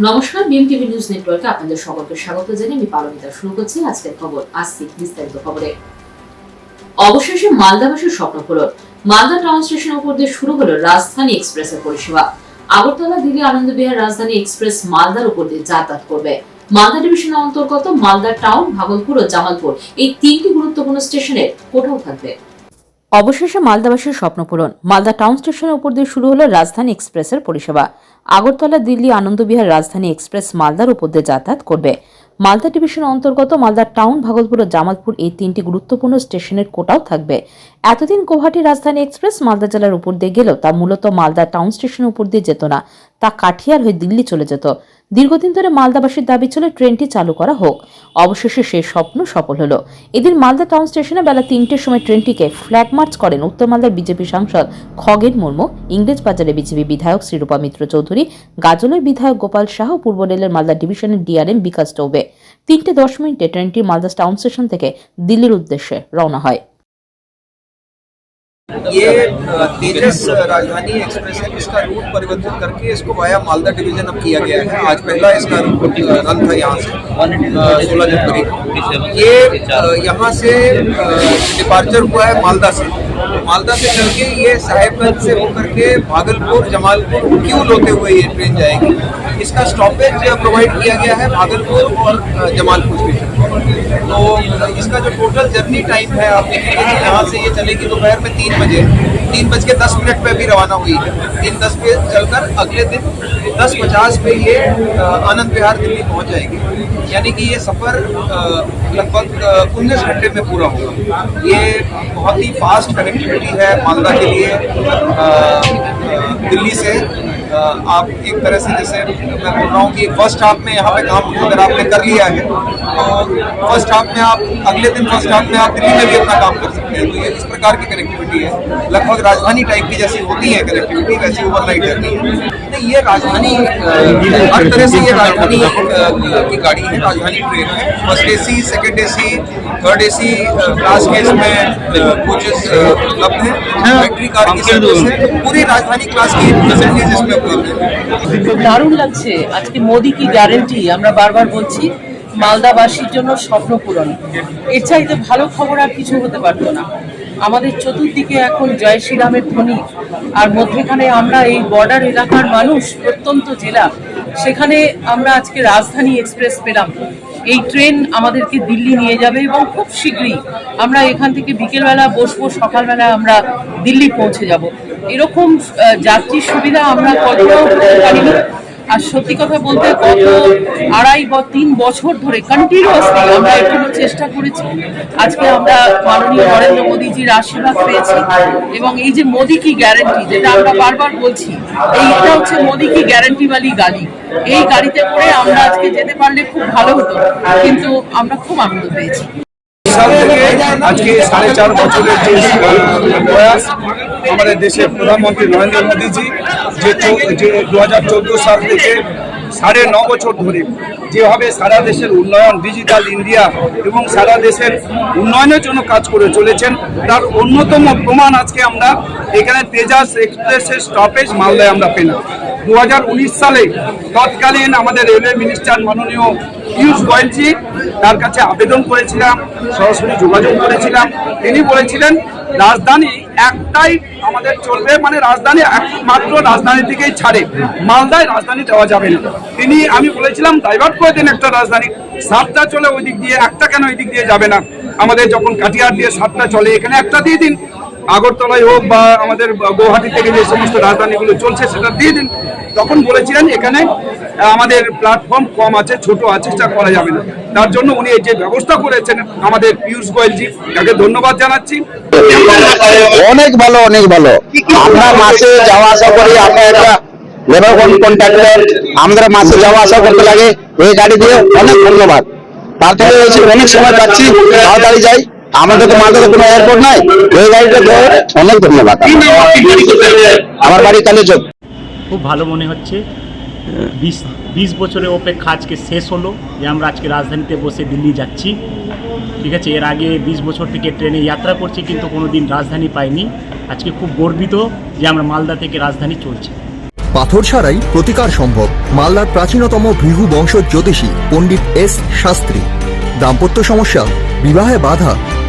নমস্কার BM TV news নেটওয়ার্কে আপনাদের সকলকে স্বাগত জানিয়ে আমি পারমিতা শুরু করছি আজকের খবর আসছি বিস্তারিত খবরে। অবশেষে মালদাবাসীর স্বপ্ন পূরণ। মালদা টাউন স্টেশন উপর দিয়ে শুরু হলো রাজধানী এক্সপ্রেসের পরিষেবা। আগরতলা, দিল্লি, আনন্দ বিহার রাজধানী এক্সপ্রেস মালদার উপর দিয়ে যাতায়াত করবে। মালদা ডিভিশনের অন্তর্গত মালদা টাউন ভাগলপুর ও জামালপুর এই তিনটি গুরুত্বপূর্ণ স্টেশনের কোথাও থাকবে। অবশেষে মালদাবাসীর স্বপ্ন পূরণ। মালদা টাউন স্টেশনের উপর দিয়ে শুরু হলো রাজধানী এক্সপ্রেসের পরিষেবা। আগরতলা, দিল্লি, আনন্দবিহার রাজধানী এক্সপ্রেস মালদার উপর দিয়ে যাতায়াত করবে। মালদা ডিভিশন অন্তর্গত মালদা টাউন, ভাগলপুর ও জামালপুর এই তিনটি গুরুত্বপূর্ণ স্টেশনের কোটাও থাকবে। এতদিন গৌহাটি রাজধানী এক্সপ্রেস মালদা জেলার উপর দিয়ে গেলেও তা মূলত মালদা টাউন স্টেশনের উপর দিয়ে যেত না। তা কাঠিয়ার হয়ে দিল্লি চলে যেত। দীর্ঘদিন ধরে মালদাবাসীর দাবি ছিল ট্রেনটি চালু করা হোক। অবশেষে সেই স্বপ্ন সফল হলো। এদিন মালদা টাউন স্টেশনে বেলা তিনটের সময় ট্রেনটিকে ফ্ল্যাগ মার্চ করেন উত্তর মালদার বিজেপি সাংসদ খগেন মুর্মু, ইংরেজ বাজারে বিজেপি বিধায়ক শ্রীরূপা মিত্র চৌধুরী, গাজলের বিধায়ক গোপাল শাহ, পূর্ব রেলের মালদা ডিভিশনের ডিআরএম বিকাশ চৌবে। তিনটে দশ মিনিটে ট্রেনটি মালদা টাউন স্টেশন থেকে দিল্লির উদ্দেশ্যে রওনা হয়। ये तेजस राजधानी एक्सप्रेस है जिसका रूट परिवर्तन करके इसको वाया मालदा डिवीज़न अब किया गया है। आज पहला इसका रूट रन था यहाँ से सोलह जनवरी। को ये यहाँ से डिपार्चर हुआ है मालदा से। मालदा से चल के ये साहेबगंज से होकर के भागलपुर, जमालपुर क्यूल होते हुए ये ट्रेन जाएगी? इसका स्टॉपेज प्रोवाइड किया गया है भागलपुर और जमालपुर स्टेशन तो इसका जो टोटल जर्नी टाइम है, आप देखेंगे कि यहाँ से ये चलेगी दोपहर में तीन बजे। तीन बज के दस मिनट पर भी रवाना हुई। है तीन दस पे चलकर अगले दिन दस पचास पे ये आनंद विहार दिल्ली पहुँच जाएगी। यानी कि ये सफ़र लगभग उन्नीस घंटे में पूरा होगा। ये बहुत ही फास्ट कनेक्टिविटी है मालदा के लिए दिल्ली से। आप एक तरह से जैसे मैं बोल रहा हूँ कि फ़र्स्ट हाफ़ में यहाँ पे काम अगर आपने कर लिया है। तो फर्स्ट हाफ में आप अगले दिन फर्स्ट हाफ में आप दिल्ली में भी अपना काम कर सकते हैं तो ये इस प्रकार की कनेक्टिविटी है लगभग राजधानी टाइप की जैसी होती है कनेक्टिविटी वैसी ओवरनाइट जर्नी है नहीं ये राजधानी अ, हर तरह से ये राजधानी अ, की गाड़ी है राजधानी ट्रेन है first A C second A C third A C class के इसमें कोचेस उपलब्ध हैं बैटरी कार की सर्विस है पूरी राजधानी क्लास की फैसिलिटीज इसमें उपलब्ध है দারুণ লাগছে আজকে মোদি কি গ্যারেন্টি আমরা বারবার বলছি মালদাবাসীর জন্য স্বপ্ন পূরণ। এর চাইতে ভালো খবর আর কিছু হতে পারতো না। আমাদের চতুর্দিকে এখন জয় শ্রীরামের ধ্বনি, আর মধ্যেখানে আমরা এই বর্ডার এলাকার মানুষ, প্রত্যন্ত জেলা, সেখানে আমরা আজকে রাজধানী এক্সপ্রেস পেলাম। এই ট্রেন আমাদেরকে দিল্লি নিয়ে যাবে এবং খুব শীঘ্রই আমরা এখান থেকে বিকেলবেলা বসবো, সকালবেলা আমরা দিল্লি পৌঁছে যাব। এরকম যাত্রীর সুবিধা আমরা কল্পনাও করতে পারিনি। আর সত্যি কথা বলতে গত আড়াই বা তিন বছর ধরে কন্টিনিউয়াসলি আমরা এখনও চেষ্টা করেছি। আজকে আমরা মাননীয় নরেন্দ্র মোদীজির আশীর্বাদ পেয়েছি এবং এই যে মোদি কি গ্যারেন্টি যেটা আমরা বারবার বলছি, এইটা হচ্ছে মোদি কি গ্যারেন্টি বালি গাড়ি এই গাড়িতে করে আমরা আজকে যেতে পারলে খুব ভালো হতো, কিন্তু আমরা খুব আনন্দ পেয়েছি। সাল থেকে আজকে সাড়ে চার বছরের যে প্রয়াস আমাদের দেশের প্রধানমন্ত্রী নরেন্দ্র মোদীজি, যে দু হাজার চোদ্দ সাল থেকে সাড়ে ন বছর ধরে যেভাবে সারা দেশের উন্নয়ন ডিজিটাল ইন্ডিয়া এবং সারা দেশের উন্নয়নের জন্য কাজ করে চলেছেন, তার অন্যতম প্রমাণ আজকে আমরা এখানে তেজাস এক্সপ্রেসের স্টপেজ মালদায় আমরা পেলাম। দু হাজার উনিশ সালে তৎকালীন আমাদের রেলওয়ে মিনিস্টার মাননীয় পীয়ূষ গোয়েলজি তার কাছে আবেদন করেছিলাম, সরাসরি যোগাযোগ করেছিলাম। তিনি বলেছিলেন, রাজধানী একটাই আমাদের চলবে মানে রাজধানী, একমাত্র রাজধানী থেকেই ছাড়ে। মালদায় রাজধানী দেওয়া যাবে না। তিনি, আমি বলেছিলাম ডাইভার্ট করে দিন একটা রাজধানী। সাতটা চলে ওই দিক দিয়ে, একটা কেন ওই দিক দিয়ে যাবে না? আমাদের যখন কাটিয়ার দিয়ে সাতটা চলে, এখানে একটা দিয়ে দিন। আগরতলায় হোক বা আমাদের গৌহাটি থেকে যে সমস্ত রাজধানীগুলো চলছে, সেটা দিয়ে দিন। তখন বলেছিলেন এখানে আমাদের প্ল্যাটফর্ম কম আছে, ছোট আছে, সেটা করা যাবে না। তার জন্য উনি যে ব্যবস্থা করেছেন, আমাদের পীয়ূষ গোয়েলজি তাকে ধন্যবাদ জানাচ্ছি। অনেক ভালো অনেক ভালো। আমরা মাসে যাওয়া আসা করি, আমরা একটা লেবার কন্ট্রাক্টর আমাদের মাসে যাওয়া আসা করতে লাগে। এই গাড়ি দিয়ে অনেক ধন্যবাদ। তার থেকে অনেক সময় পাচ্ছি, তাড়াতাড়ি যাই। আমাদের তো মালদাতে কোনো এয়ারপোর্ট নাই। এই গাড়িটা অনেক ধন্যবাদ। আমার বাড়ি কালীচক। খুব ভালো মনে হচ্ছে। বিশ বিশ বছরের অপেক্ষা আজকে শেষ হলো যে আমরা আজকে রাজধানীতে বসে দিল্লি যাচ্ছি। ঠিক আছে এর আগে বিশ বছর থেকে ট্রেনে যাত্রা করছি কিন্তু কোনো দিন রাজধানী পাইনি। আজকে খুব গর্বিত যে আমরা মালদা থেকে রাজধানী চলছে। পাথর ছাড়াই প্রতিকার সম্ভব। মালদার প্রাচীনতম ভৃহু বংশ জ্যোতিষী পণ্ডিত এস শাস্ত্রী। দাম্পত্য সমস্যা বিবাহে বাধা